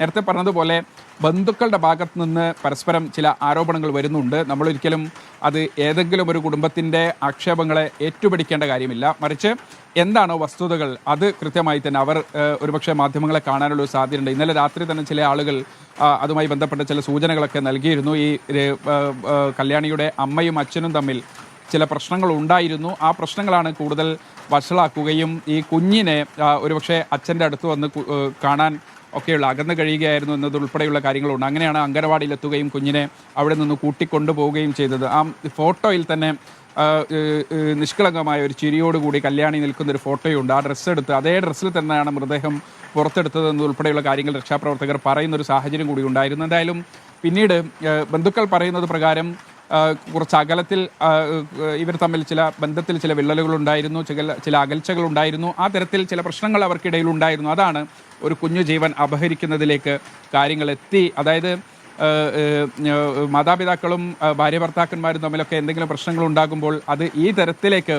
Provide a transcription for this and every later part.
നേരത്തെ പറഞ്ഞതുപോലെ ബന്ധുക്കളുടെ ഭാഗത്ത് നിന്ന് പരസ്പരം ചില ആരോപണങ്ങൾ വരുന്നുണ്ട്. നമ്മളൊരിക്കലും അത് ഏതെങ്കിലും ഒരു കുടുംബത്തിന്റെ ആക്ഷേപങ്ങളെ ഏറ്റുപിടിക്കേണ്ട കാര്യമില്ല. മറിച്ച് എന്താണോ വസ്തുതകൾ അത് കൃത്യമായി തന്നെ അവർ ഒരുപക്ഷെ മാധ്യമങ്ങളെ കാണാനുള്ള ഒരു സാധ്യതയുണ്ട്. ഇന്നലെ രാത്രി തന്നെ ചില ആളുകൾ അതുമായി ബന്ധപ്പെട്ട ചില സൂചനകളൊക്കെ നൽകിയിരുന്നു. ഈ കല്യാണിയുടെ അമ്മയും അച്ഛനും തമ്മിൽ ചില പ്രശ്നങ്ങൾ ഉണ്ടായിരുന്നു. ആ പ്രശ്നങ്ങളാണ് കൂടുതൽ വഷളാക്കുകയും ഈ കുഞ്ഞിനെ ഒരുപക്ഷെ അച്ഛന്റെ അടുത്ത് വന്ന് കാണാൻ ഒക്കെയുള്ള അകന്നു കഴിയുകയായിരുന്നു എന്നതുൾപ്പെടെയുള്ള കാര്യങ്ങളുണ്ട്. അങ്ങനെയാണ് അംഗനവാടിയിലെത്തുകയും കുഞ്ഞിനെ അവിടെ നിന്ന് കൂട്ടിക്കൊണ്ടുപോവുകയും ചെയ്തത്. ആ ഫോട്ടോയിൽ തന്നെ നിഷ്കളങ്കമായ ഒരു ചിരിയോടുകൂടി കല്യാണി നിൽക്കുന്ന ഒരു ഫോട്ടോയുണ്ട്. ആ ഡ്രസ്സ് എടുത്ത് അതേ ഡ്രസ്സിൽ തന്നെയാണ് മൃതദേഹം പുറത്തെടുത്തത് ഉൾപ്പെടെയുള്ള കാര്യങ്ങൾ രക്ഷാപ്രവർത്തകർ പറയുന്ന ഒരു സാഹചര്യം കൂടി ഉണ്ടായിരുന്നു. എന്തായാലും പിന്നീട് ബന്ധുക്കൾ പറയുന്നത് പ്രകാരം കുറച്ച് അകലത്തിൽ ഇവർ തമ്മിൽ ചില ബന്ധത്തിൽ ചില വിള്ളലുകൾ ഉണ്ടായിരുന്നു ചില ചില അകൽച്ചകൾ ഉണ്ടായിരുന്നു ആ തരത്തിൽ ചില പ്രശ്നങ്ങൾ അവർക്കിടയിൽ ഉണ്ടായിരുന്നു. അതാണ് ഒരു കുഞ്ഞു ജീവൻ അപഹരിക്കുന്നതിലേക്ക് കാര്യങ്ങൾ എത്തി. അതായത് മാതാപിതാക്കളും ഭാര്യ ഭർത്താക്കന്മാരും തമ്മിലൊക്കെ എന്തെങ്കിലും പ്രശ്നങ്ങൾ ഉണ്ടാകുമ്പോൾ അത് ഈ തരത്തിലേക്ക്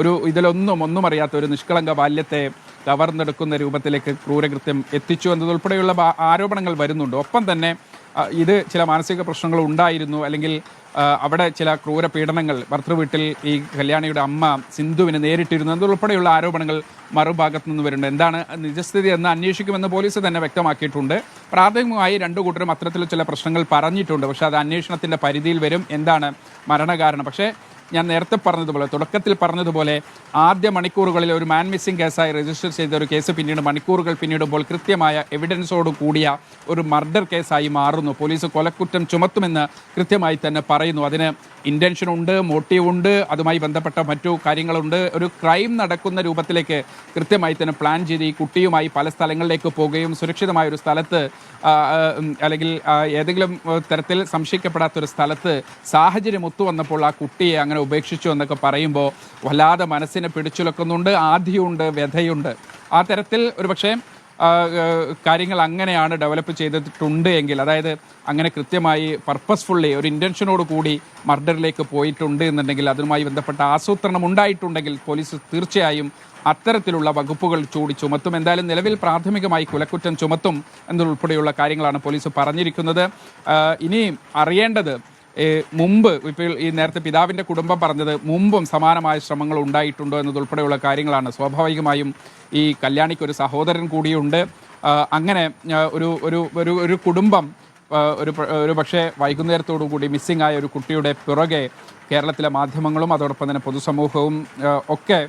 ഒരു ഇതിലൊന്നും ഒന്നും അറിയാത്ത ഒരു നിഷ്കളങ്ക ബാല്യത്തെ കവർന്നെടുക്കുന്ന രൂപത്തിലേക്ക് ക്രൂരകൃത്യം എത്തിച്ചു എന്നതുൾപ്പെടെയുള്ള ആരോപണങ്ങൾ വരുന്നുണ്ട്. ഒപ്പം തന്നെ ഇത് ചില മാനസിക പ്രശ്നങ്ങൾ ഉണ്ടായിരുന്നു. അല്ലെങ്കിൽ അവിടെ ചില ക്രൂര പീഡനങ്ങൾ. ഭർത്തൃവീട്ടിൽ ഈ കല്യാണിയുടെ അമ്മ സിന്ധുവിനെ നേരിട്ടിരുന്നു. എന്നതുൾപ്പെടെയുള്ള ആരോപണങ്ങൾ മറുഭാഗത്തു നിന്ന് വരുന്നുണ്ട്. എന്താണ് നിജസ്ഥിതി എന്ന് അന്വേഷിക്കുമെന്ന് പോലീസ് തന്നെ വ്യക്തമാക്കിയിട്ടുണ്ട്. പ്രാഥമികമായി രണ്ടു കൂട്ടരും അത്തരത്തിൽ ചില പ്രശ്നങ്ങൾ പറഞ്ഞിട്ടുണ്ട്. പക്ഷേ അത് അന്വേഷണത്തിന്റെ പരിധിയിൽ വരും. എന്താണ് മരണകാരണം? പക്ഷേ ഞാൻ നേരത്തെ പറഞ്ഞതുപോലെ തുടക്കത്തിൽ പറഞ്ഞതുപോലെ ആദ്യ മണിക്കൂറുകളിൽ ഒരു മാൻ മിസ്സിംഗ് കേസായി രജിസ്റ്റർ ചെയ്ത ഒരു കേസ് പിന്നീട് മണിക്കൂറുകൾ പിന്നിടുമ്പോൾ കൃത്യമായ എവിഡൻസോട് കൂടിയ ഒരു മർഡർ കേസായി മാറുന്നു. പോലീസ് കൊലക്കുറ്റം ചുമത്തുമെന്ന് കൃത്യമായി തന്നെ പറയുന്നു. അതിന് ഇന്റൻഷൻ ഉണ്ട് മോട്ടീവ് ഉണ്ട് അതുമായി ബന്ധപ്പെട്ട മറ്റു കാര്യങ്ങളുണ്ട്. ഒരു ക്രൈം നടക്കുന്ന രൂപത്തിലേക്ക് കൃത്യമായി തന്നെ പ്ലാൻ ചെയ്ത് ഈ കുട്ടിയുമായി പല സ്ഥലങ്ങളിലേക്ക് പോവുകയും സുരക്ഷിതമായ ഒരു സ്ഥലത്ത് അല്ലെങ്കിൽ ഏതെങ്കിലും തരത്തിൽ സംശയിക്കപ്പെടാത്ത ഒരു സ്ഥലത്ത് സാഹചര്യം ഒത്തുവന്നപ്പോൾ ആ കുട്ടിയെ അങ്ങനെ ഉപേക്ഷിച്ചു എന്നൊക്കെ പറയുമ്പോൾ വല്ലാതെ മനസ്സിനെ പിടിച്ചുലക്കുന്നുണ്ട് ആധിയുണ്ട് വ്യഥയുണ്ട്. ആ തരത്തിൽ ഒരുപക്ഷെ പക്ഷേ കാര്യങ്ങൾ അങ്ങനെയാണ് ഡെവലപ്പ് ചെയ്തിട്ടുണ്ട് എങ്കിൽ അതായത് അങ്ങനെ കൃത്യമായി പർപ്പസ്ഫുള്ളി ഒരു ഇന്റൻഷനോട് കൂടി മർഡറിലേക്ക് പോയിട്ടുണ്ട് എന്നുണ്ടെങ്കിൽ അതുമായി ബന്ധപ്പെട്ട ആസൂത്രണം ഉണ്ടായിട്ടുണ്ടെങ്കിൽ പോലീസ് തീർച്ചയായും അത്തരത്തിലുള്ള വകുപ്പുകൾ ചൂടി ചുമത്തും. എന്തായാലും നിലവിൽ പ്രാഥമികമായി കുലക്കുറ്റം ചുമത്തും എന്നുൾപ്പെടെയുള്ള കാര്യങ്ങളാണ് പോലീസ് പറഞ്ഞിരിക്കുന്നത്. ഇനി അറിയേണ്ടത് മുമ്പ് ഇപ്പോൾ ഈ നേരത്തെ പിതാവിന്റെ കുടുംബം പറഞ്ഞത് മുമ്പും സമാനമായ ശ്രമങ്ങൾ ഉണ്ടായിട്ടുണ്ടോ എന്നതുൾപ്പെടെയുള്ള കാര്യങ്ങളാണ്. സ്വാഭാവികമായും ഈ കല്യാണിക്ക് ഒരു സഹോദരൻ കൂടിയുണ്ട്. അങ്ങനെ ഒരു ഒരു ഒരു ഒരു കുടുംബം ഒരു ഒരു പക്ഷേ വൈകുന്നേരത്തോടു കൂടി മിസ്സിംഗ് ആയ ഒരു കുട്ടിയുടെ പിറകെ കേരളത്തിലെ മാധ്യമങ്ങളും അതോടൊപ്പം തന്നെ പൊതുസമൂഹവും ഒക്കെ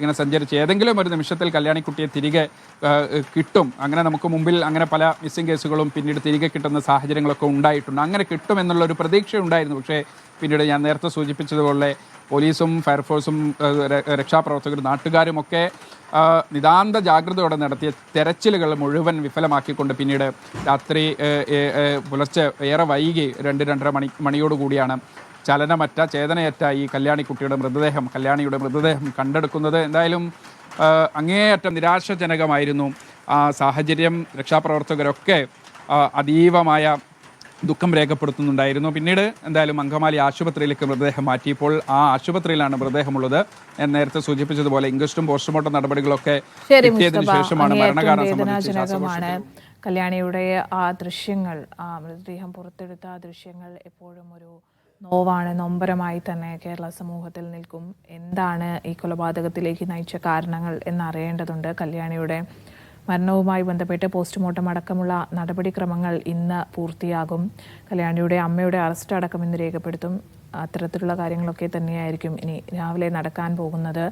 ഇങ്ങനെ സഞ്ചരിച്ച് ഏതെങ്കിലും ഒരു നിമിഷത്തിൽ കല്യാണിക്കുട്ടിയെ തിരികെ കിട്ടും. അങ്ങനെ നമുക്ക് മുമ്പിൽ അങ്ങനെ പല മിസ്സിംഗ് കേസുകളും പിന്നീട് തിരികെ കിട്ടുന്ന സാഹചര്യങ്ങളൊക്കെ ഉണ്ടായിട്ടുണ്ട്. അങ്ങനെ കിട്ടുമെന്നുള്ള ഒരു പ്രതീക്ഷ ഉണ്ടായിരുന്നു പക്ഷേ പിന്നീട് ഞാൻ നേരത്തെ സൂചിപ്പിച്ചതുപോലെ പോലീസും ഫയർഫോഴ്സും രക്ഷാപ്രവർത്തകരും നാട്ടുകാരും ഒക്കെ നിതാന്ത ജാഗ്രതയോടെ നടത്തിയ തെരച്ചിലുകൾ മുഴുവൻ വിഫലമാക്കിക്കൊണ്ട് പിന്നീട് രാത്രി പുലർച്ചെ ഏറെ വൈകി രണ്ട് രണ്ടര മണി മണിയോടുകൂടിയാണ് ചലനമറ്റ ചേതനയറ്റ ഈ കല്യാണിക്കുട്ടിയുടെ മൃതദേഹം കല്യാണിയുടെ മൃതദേഹം കണ്ടെടുക്കുന്നത് എന്തായാലും അങ്ങേയറ്റം നിരാശജനകമായിരുന്നു. ആ സാഹചര്യം രക്ഷാപ്രവർത്തകരൊക്കെ അതീവമായ ദുഃഖം രേഖപ്പെടുത്തുന്നുണ്ടായിരുന്നു. പിന്നീട് എന്തായാലും അങ്കമാലി ആശുപത്രിയിലേക്ക് മൃതദേഹം മാറ്റിയപ്പോൾ ആ ആശുപത്രിയിലാണ് മൃതദേഹമുള്ളത്. ഞാൻ നേരത്തെ സൂചിപ്പിച്ചതുപോലെ ഇംഗ്ലീഷും പോസ്റ്റ്മോർട്ടം നടപടികളൊക്കെ മുസ്തഫ ശേഷമാണ് മരണകാരണം സംബന്ധിച്ച് കല്യാണിയുടെ ആ ദൃശ്യങ്ങൾ ആ മൃതദേഹം പുറത്തെടുത്ത ആ ദൃശ്യങ്ങൾ എപ്പോഴും ഒരു നോവാണ് നൊമ്പരമായി തന്നെ കേരള സമൂഹത്തിൽ നിൽക്കും. എന്താണ് ഈ കൊലപാതകത്തിലേക്ക് നയിച്ച കാരണങ്ങൾ എന്നറിയേണ്ടതുണ്ട്. കല്യാണിയുടെ മരണവുമായി ബന്ധപ്പെട്ട് പോസ്റ്റ്മോർട്ടം അടക്കമുള്ള നടപടിക്രമങ്ങൾ ഇന്ന് പൂർത്തിയാകും. കല്യാണിയുടെ അമ്മയുടെ അറസ്റ്റ് അടക്കം ഇന്ന് രേഖപ്പെടുത്തും. അത്തരത്തിലുള്ള കാര്യങ്ങളൊക്കെ തന്നെയായിരിക്കും ഇനി രാവിലെ നടക്കാൻ പോകുന്നത്.